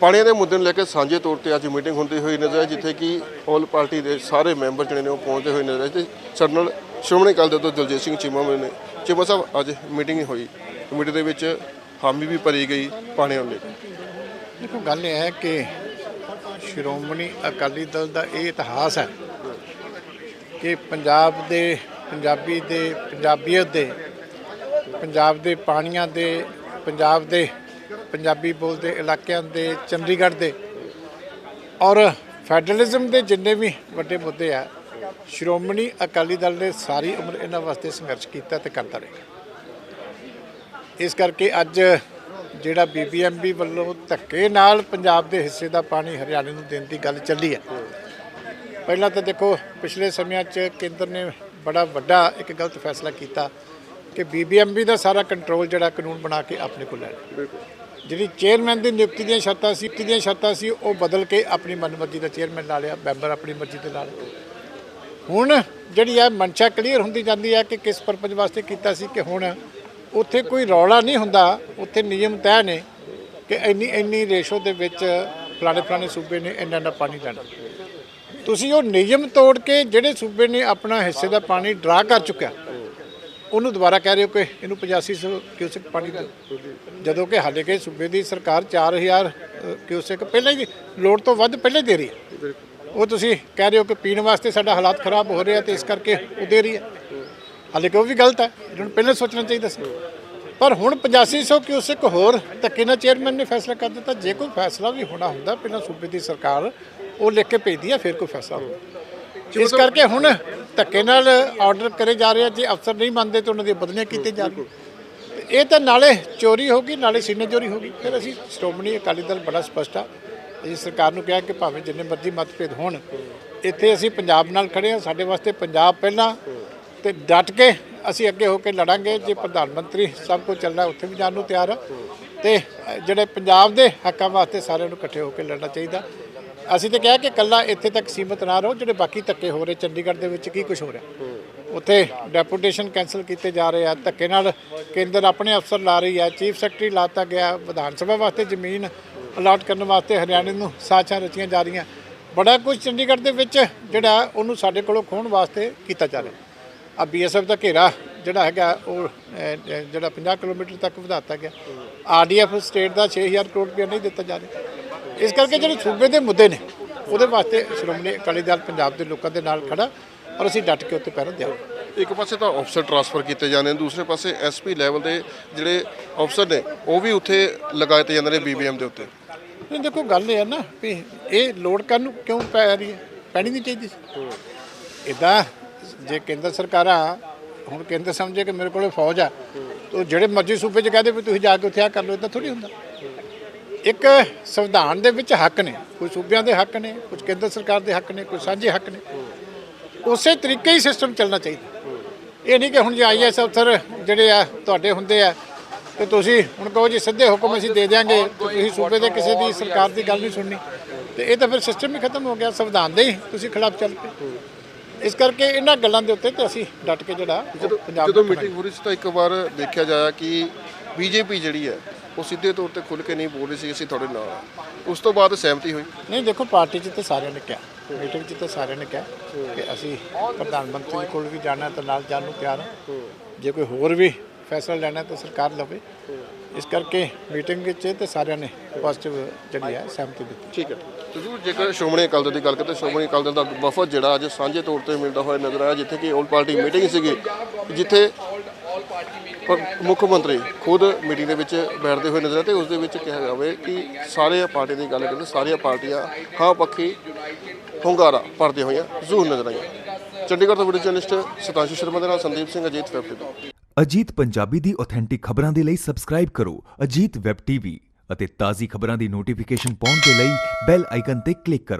ਪਾਣੀਆਂ ਦੇ ਮੁੱਦੇ ਨੂੰ ਲੈ ਕੇ ਸਾਂਝੇ ਤੌਰ ਤੇ ਅੱਜ ਮੀਟਿੰਗ ਹੁੰਦੀ ਹੋਈ ਨਜ਼ਰ ਆਈ, ਜਿੱਥੇ ਕਿ ਆਲ ਪਾਰਟੀ ਦੇ ਸਾਰੇ ਮੈਂਬਰ ਜਿਹੜੇ ਨੇ ਉਹ ਪਹੁੰਚਦੇ ਹੋਏ ਨਜ਼ਰ ਆਏ ਤੇ ਸਾਡੇ ਨਾਲ ਸ਼੍ਰੋਮਣੀ ਅਕਾਲੀ ਦਲ ਤੋਂ ਦਲਜੀਤ ਸਿੰਘ ਚੀਮਾ ਹੋਏ ਨੇ ਚੀਮਾ ਸਾਹਿਬ, ਅੱਜ ਮੀਟਿੰਗ ਹੋਈ। ਮੀਟਿੰਗ ਦੇ ਵਿੱਚ ਹਾਮੀ ਵੀ ਭਰੀ ਗਈ ਪਾਣੀਆਂ ਨੂੰ ਲੈ ਕੇ। ਦੇਖੋ, ਗੱਲ ਇਹ ਹੈ ਕਿ ਸ਼੍ਰੋਮਣੀ ਅਕਾਲੀ ਦਲ ਦਾ ਇਹ ਇਤਿਹਾਸ ਹੈ ਕਿ ਪੰਜਾਬ ਦੇ ਪੰਜਾਬੀ ਦੇ ਪੰਜਾਬੀਅਤ ਦੇ ਪੰਜਾਬ ਦੇ ਪਾਣੀਆਂ ਦੇ ਪੰਜਾਬ ਦੇ ਪੰਜਾਬੀ ਬੋਲਦੇ ਇਲਾਕਿਆਂ ਦੇ, ਚੰਡੀਗੜ੍ਹ ਦੇ। ਔਰ ਫੈਡਰਲਿਜ਼ਮ ਦੇ ਜਿੰਨੇ ਵੀ ਵੱਡੇ ਮੁੱਦੇ ਆ, ਸ਼੍ਰੋਮਣੀ ਅਕਾਲੀ ਦਲ ਨੇ ਸਾਰੀ ਉਮਰ ਇਹਨਾਂ ਵਾਸਤੇ ਸੰਘਰਸ਼ ਕੀਤਾ ਤੇ ਕਰਦਾ ਰਹੇਗਾ ਇਸ ਕਰਕੇ ਅੱਜ ਜਿਹੜਾ ਬੀਬੀਐਮਬੀ ਵੱਲੋਂ ਧੱਕੇ ਨਾਲ ਪੰਜਾਬ ਦੇ ਹਿੱਸੇ ਦਾ ਪਾਣੀ ਹਰਿਆਣੇ ਨੂੰ ਦੇਣ ਦੀ ਗੱਲ ਚੱਲੀ ਹੈ। ਪਹਿਲਾਂ ਤਾਂ ਦੇਖੋ, ਪਿਛਲੇ ਸਮਿਆਂ 'ਚ ਕੇਂਦਰ ਨੇ ਬੜਾ ਵੱਡਾ ਇੱਕ ਗਲਤ ਫੈਸਲਾ ਕੀਤਾ। ਕਿ ਬੀਬੀਐਮਬੀ ਦਾ ਸਾਰਾ ਕੰਟਰੋਲ ਜਿਹੜਾ ਕਾਨੂੰਨ ਬਣਾ ਕੇ ਆਪਣੇ ਕੋਲ ਲੈ ਲਿਆ ਜਿਹੜੀ ਚੇਅਰਮੈਨ ਦੀ ਨਿਯੁਕਤੀ ਦੀਆਂ ਸ਼ਰਤਾਂ ਸੀ, ਨਿਯੁਕਤੀ ਦੀਆਂ ਸ਼ਰਤਾਂ ਸੀ, ਉਹ ਬਦਲ ਕੇ ਆਪਣੀ ਮਨਮਰਜ਼ੀ ਦਾ ਚੇਅਰਮੈਨ ਲਾ ਲਿਆ, ਮੈਂਬਰ ਆਪਣੀ ਮਰਜ਼ੀ ਦੇ ਲਾ ਲਿਆ। ਹੁਣ ਜਿਹੜੀ ਹੈ ਮਨਸ਼ਾ ਕਲੀਅਰ ਹੁੰਦੀ ਜਾਂਦੀ ਹੈ ਕਿ ਕਿਸ ਪਰਪਸ ਵਾਸਤੇ ਕੀਤਾ ਸੀ ਕਿ ਹੁਣ ਉੱਥੇ ਕੋਈ ਰੌਲਾ ਨਹੀਂ ਹੁੰਦਾ, ਉੱਥੇ ਨਿਯਮ ਤੈਅ ਨੇ ਕਿ ਇੰਨੀ ਇੰਨੀ ਰੇਸ਼ੋ ਦੇ ਵਿੱਚ ਫਲਾਣੇ ਫਲਾਣੇ ਸੂਬੇ ਨੇ ਇੰਨਾ ਇੰਨਾ ਪਾਣੀ ਲੈਣਾ। ਤੁਸੀਂ ਉਹ ਨਿਯਮ ਤੋੜ ਕੇ ਜਿਹੜੇ ਸੂਬੇ ਨੇ ਆਪਣਾ ਹਿੱਸੇ ਦਾ ਪਾਣੀ ਡਰਾ ਕਰ ਚੁੱਕਿਆ ਉਹਨੂੰ ਦੁਬਾਰਾ ਕਹਿ ਰਹੇ ਹੋ ਕਿ ਇਹਨੂੰ 8500 ਕਿਊਸੈਕ ਪਾਣੀ ਦਿਓ। ਜਦੋਂ ਕਿ ਹਾਲੇ ਕਿ ਸੂਬੇ ਦੀ ਸਰਕਾਰ 4000 ਕਿਊਸੈਕ ਪਹਿਲਾਂ ਹੀ ਲੋੜ ਤੋਂ ਵੱਧ ਪਹਿਲਾਂ ਹੀ ਦੇ ਰਹੀ ਹੈ। ਉਹ ਤੁਸੀਂ ਕਹਿ ਰਹੇ ਹੋ ਕਿ ਪੀਣ ਵਾਸਤੇ ਸਾਡਾ ਹਾਲਾਤ ਖਰਾਬ ਹੋ ਰਿਹਾ ਤੇ ਇਸ ਕਰਕੇ ਉਹ ਦੇ ਰਹੀ ਹੈ। ਹਾਲੇ ਕਿ ਉਹ ਵੀ ਗਲਤ ਹੈ ਇਹਨਾਂ ਨੂੰ ਪਹਿਲਾਂ ਸੋਚਣਾ ਚਾਹੀਦਾ ਸੀ। ਪਰ ਹੁਣ 8500 ਕਿਊਸੈਕ ਹੋਰ ਧੱਕੇ ਨਾਲ ਚੇਅਰਮੈਨ ਨੇ ਫੈਸਲਾ ਕਰ ਦਿੱਤਾ। ਜੇ ਕੋਈ ਫੈਸਲਾ ਵੀ ਹੋਣਾ ਹੁੰਦਾ ਪਹਿਲਾਂ ਸੂਬੇ ਦੀ ਸਰਕਾਰ ਉਹ ਲਿਖ ਕੇ ਭੇਜਦੀ ਹੈ ਫਿਰ ਕੋਈ ਫੈਸਲਾ ਹੋਊ। ਇਸ ਕਰਕੇ ਹੁਣ ਧੱਕੇ ਨਾਲ ਆਰਡਰ ਕਰੇ ਜਾ ਰਹੇ ਆ, ਜੇ ਅਫਸਰ ਨਹੀਂ ਮੰਨਦੇ ਤਾਂ ਉਹਨਾਂ ਦੀਆਂ ਬਦਲੀਆਂ ਕੀਤੀਆਂ ਜਾ ਰਹੀਆਂ। ਇਹ ਤਾਂ ਨਾਲੇ ਚੋਰੀ ਹੋ ਗਈ, ਨਾਲੇ ਸੀਨੇ ਚੋਰੀ ਹੋ ਗਈ। ਫਿਰ ਅਸੀਂ ਸ਼੍ਰੋਮਣੀ ਅਕਾਲੀ ਦਲ ਬੜਾ ਸਪਸ਼ਟ ਆ। ਅਸੀਂ ਸਰਕਾਰ ਨੂੰ ਕਿਹਾ ਕਿ ਭਾਵੇਂ ਜਿੰਨੇ ਮਰਜ਼ੀ ਮਤਭੇਦ ਹੋਣ, ਇੱਥੇ ਅਸੀਂ ਪੰਜਾਬ ਨਾਲ ਖੜੇ ਆ ਸਾਡੇ ਵਾਸਤੇ ਪੰਜਾਬ ਪਹਿਲਾਂ। ਤੇ ਡਟ ਕੇ ਅਸੀਂ ਅੱਗੇ ਹੋ ਕੇ ਲੜਾਂਗੇ, ਜੇ ਪ੍ਰਧਾਨ ਮੰਤਰੀ ਸਭ ਕੁਝ ਚੱਲਣਾ ਉੱਥੇ ਵੀ ਜਾਣ ਨੂੰ ਤਿਆਰ ਆ। ਤੇ ਜਿਹੜੇ ਪੰਜਾਬ ਦੇ ਹੱਕਾਂ ਵਾਸਤੇ ਸਾਰਿਆਂ ਨੂੰ ਇਕੱਠੇ ਹੋ ਕੇ ਲੜਨਾ ਚਾਹੀਦਾ। ਅਸੀਂ ਤਾਂ ਕਿਹਾ ਕਿ ਕੱਲਾ ਇੱਥੇ ਤੱਕ ਸੀਮਤ ਨਾ ਰਹੋ, ਜਿਹੜੇ ਬਾਕੀ ਧੱਕੇ ਹੋ ਰਹੇ ਚੰਡੀਗੜ੍ਹ ਦੇ ਵਿੱਚ ਕੀ ਕੁਝ ਹੋ ਰਿਹਾ? ਉੱਥੇ ਡੈਪੂਟੇਸ਼ਨ ਕੈਨਸਲ ਕੀਤੇ ਜਾ ਰਹੇ ਆ, ਧੱਕੇ ਨਾਲ ਕੇਂਦਰ ਆਪਣੇ ਅਫਸਰ ਲਾ ਰਹੀ ਹੈ ਚੀਫ ਸੈਕਟਰੀ ਲਾਤਾ ਗਿਆ, ਵਿਧਾਨ ਸਭਾ ਵਾਸਤੇ ਜ਼ਮੀਨ ਅਲਾਟ ਕਰਨ ਵਾਸਤੇ ਹਰਿਆਣੇ ਨੂੰ ਸਾਜ਼ਿਸ਼ਾਂ ਰਚੀਆਂ ਜਾ ਰਹੀਆਂ। ਬੜਾ ਕੁਝ ਚੰਡੀਗੜ੍ਹ ਦੇ ਵਿੱਚ ਜਿਹੜਾ ਉਹਨੂੰ ਸਾਡੇ ਕੋਲੋਂ ਖੋਹਣ ਵਾਸਤੇ ਕੀਤਾ ਜਾ ਰਿਹਾ। ਆ ਬੀਐਸਐਫ ਦਾ ਘੇਰਾ ਜਿਹੜਾ ਹੈਗਾ, ਉਹ ਜਿਹੜਾ 50 ਕਿਲੋਮੀਟਰ ਤੱਕ ਵਧਾਤਾ ਗਿਆ। ਆਰਡੀਐਫ ਸਟੇਟ ਦਾ 6000 ਕਰੋੜ ਰੁਪਏ ਨਹੀਂ ਦਿੱਤਾ ਜਾ ਰਿਹਾ। ਇਸ ਕਰਕੇ ਜਿਹੜੇ ਸੂਬੇ ਦੇ ਮੁੱਦੇ ਨੇ ਉਹਦੇ ਵਾਸਤੇ ਸ਼੍ਰੋਮਣੀ ਅਕਾਲੀ ਦਲ ਪੰਜਾਬ ਦੇ ਲੋਕਾਂ ਦੇ ਨਾਲ ਖੜਾ ਔਰ ਅਸੀਂ ਡਟ ਕੇ ਉੱਤੇ ਪੈਰ ਦਿਆਂਗੇ ਇੱਕ ਪਾਸੇ ਤਾਂ ਅਫਸਰ ਟਰਾਂਸਫਰ ਕੀਤੇ ਜਾਂਦੇ ਨੇ ਦੂਸਰੇ ਪਾਸੇ ਐਸਪੀ ਲੈਵਲ ਦੇ ਜਿਹੜੇ ਅਫਸਰ ਨੇ ਉਹ ਵੀ ਉੱਥੇ ਲਗਾਏ ਤੇ ਜਾਂਦੇ ਨੇ ਬੀਬੀਐਮ ਦੇ ਉੱਤੇ। ਨਹੀਂ ਦੇਖੋ ਗੱਲ ਇਹ ਹੈ ਨਾ ਵੀ ਇਹ ਲੋੜ ਕਰਨ ਨੂੰ ਕਿਉਂ ਪੈ ਰਹੀ ਹੈ? ਪੈਣੀ ਨਹੀਂ ਚਾਹੀਦੀ ਸੀ। ਇਦਾਂ ਜੇ ਕੇਂਦਰ ਸਰਕਾਰਾਂ ਹੁਣ ਕੇਂਦਰ ਸਮਝੇ ਕਿ ਮੇਰੇ ਕੋਲੇ ਫੌਜ ਆ ਤਾਂ ਜਿਹੜੇ ਮਰਜ਼ੀ ਸੂਬੇ 'ਚ ਕਹਦੇ ਵੀ ਤੁਸੀਂ ਜਾ ਕੇ ਉੱਥੇ ਆ ਕਰ ਲਓ ਇਦਾਂ ਥੋੜੀ ਹੁੰਦਾ। ਇੱਕ ਸੰਵਿਧਾਨ ਦੇ ਵਿੱਚ ਹੱਕ ਨੇ ਕੁਝ ਸੂਬਿਆਂ ਦੇ ਹੱਕ ਨੇ ਕੁਝ ਕੇਂਦਰ ਸਰਕਾਰ ਦੇ ਹੱਕ ਨੇ ਕੁਝ ਸਾਂਝੇ ਹੱਕ ਨੇ। ਉਸੇ ਤਰੀਕੇ ਹੀ ਸਿਸਟਮ ਚੱਲਣਾ ਚਾਹੀਦਾ। ਇਹ ਨਹੀਂ ਕਿ ਹੁਣ ਜੇ ਆਈਐਸ ਅਫਸਰ ਜਿਹੜੇ ਆ ਤੁਹਾਡੇ ਹੁੰਦੇ ਆ ਤੇ ਤੁਸੀਂ ਹੁਣ ਕਹੋ ਜੀ ਸਿੱਧੇ ਹੁਕਮ ਅਸੀਂ ਦੇ ਦਿਆਂਗੇ ਤੇ ਤੁਸੀਂ ਸੂਬੇ ਦੇ ਕਿਸੇ ਦੀ ਸਰਕਾਰ ਦੀ ਗੱਲ ਨਹੀਂ ਸੁਣਨੀ ਤੇ ਇਹ ਤਾਂ ਫਿਰ ਸਿਸਟਮ ਹੀ ਖਤਮ ਹੋ ਗਿਆ ਸੰਵਿਧਾਨ ਦੇ ਹੀ ਤੁਸੀਂ ਖਿਲਾਫ ਚੱਲ ਪਏ। ਇਸ ਕਰਕੇ ਇਹਨਾਂ ਗੱਲਾਂ ਦੇ ਉੱਤੇ ਤੇ ਅਸੀਂ ਡਟ ਕੇ ਜਿਹੜਾ ਜਦੋਂ ਮੀਟਿੰਗ ਹੋ ਰਹੀ ਸੀ ਤਾਂ ਇੱਕ ਵਾਰ ਦੇਖਿਆ ਜਾਇਆ ਕਿ ਬੀਜੇਪੀ ਜਿਹੜੀ ਹੈ ਉਹ ਸਿੱਧੇ ਤੌਰ ਤੇ ਖੁੱਲ ਕੇ ਨਹੀਂ ਬੋਲ ਰਹੀ ਸੀ ਅਸੀਂ ਤੁਹਾਡੇ ਨਾਲ ਹਾਂ। ਉਸ ਤੋਂ ਬਾਅਦ ਸਹਿਮਤੀ ਹੋਈ। ਨਹੀਂ ਦੇਖੋ ਪਾਰਟੀ 'ਚ ਤਾਂ ਸਾਰਿਆਂ ਨੇ ਕਿਹਾ। ਮੀਟਿੰਗ 'ਚ ਤਾਂ ਸਾਰਿਆਂ ਨੇ ਕਿਹਾ ਕਿ ਅਸੀਂ ਪ੍ਰਧਾਨ ਮੰਤਰੀ ਕੋਲ ਵੀ ਜਾਣਾ ਤਾਂ ਨਾਲ ਜਾਣ ਨੂੰ ਤਿਆਰ ਹਾਂ। ਜੇ ਕੋਈ ਹੋਰ ਵੀ ਫੈਸਲਾ ਲੈਣਾ ਤਾਂ ਸਰਕਾਰ ਲਵੇ। ਇਸ ਕਰਕੇ ਮੀਟਿੰਗ ਵਿੱਚ ਤੇ ਸਾਰਿਆਂ ਨੇ ਪੋਜ਼ਿਟਿਵ ਜਿਹੜੀ ਹੈ ਸਹਿਮਤੀ ਦਿੱਤੀ। ਠੀਕ ਹੈ। ਤੁਸੀਂ ਜੇਕਰ ਸ਼੍ਰੋਮਣੀ ਅਕਾਲੀ ਦਲ ਦੀ ਗੱਲ ਕਰਦੇ ਸ਼੍ਰੋਮਣੀ ਅਕਾਲੀ ਦਲ ਦਾ ਵਫਦ ਜਿਹੜਾ ਅੱਜ ਸਾਂਝੇ ਤੌਰ ਤੇ ਮਿਲਦਾ ਹੋਇਆ ਨਜ਼ਰ ਆਇਆ ਜਿੱਥੇ ਕਿ ਆਲ ਪਾਰਟੀ ਮੀਟਿੰਗ ਸੀਗੀ ਜਿੱਥੇ ਪ- ਮੁੱਖ ਮੰਤਰੀ ਖੁਦ ਮੀਟਿੰਗ ਦੇ ਵਿੱਚ ਬੈਠਦੇ ਹੋਏ ਨਜ਼ਰ ਆਏ ਤੇ ਉਸ ਦੇ ਵਿੱਚ ਕਿਹਾ ਜਾਵੇ ਕਿ ਸਾਰੀਆਂ ਪਾਰਟੀਆਂ ਦੀ ਗੱਲ ਕਰਦੇ ਸਾਰੀਆਂ ਪਾਰਟੀਆਂ ਹਾਂ ਪੱਖੀ ਹੁੰਗਾਰਾ ਭਰਦੇ ਹੋਈਆਂ ਜ਼ਰੂਰ ਨਜ਼ਰ ਆਈਆਂ। ਚੰਡੀਗੜ੍ਹ ਤੋਂ ਵੀਡੀਓ ਜਰਨਲਿਸਟ ਸਤਾਂਸ਼ੂ ਸ਼ਰਮਾ ਦੇ ਨਾਲ ਸੰਦੀਪ ਸਿੰਘ ਅਜੀਤ ਵੈਬ ਟੀਵੀ। ਅਜੀਤ ਪੰਜਾਬੀ ਦੀ ਆਥੈਂਟਿਕ ਖਬਰਾਂ ਦੇ ਲਈ ਸਬਸਕ੍ਰਾਈਬ ਕਰੋ ਅਜੀਤ ਵੈਬ ਟੀਵੀ ਅਤੇ ਤਾਜ਼ੀ ਖਬਰਾਂ ਦੀ ਨੋਟੀਫਿਕੇਸ਼ਨ ਪਾਉਣ ਦੇ ਲਈ ਬੈਲ ਆਈਕਨ ਤੇ ਕਲਿੱਕ ਕਰੋ।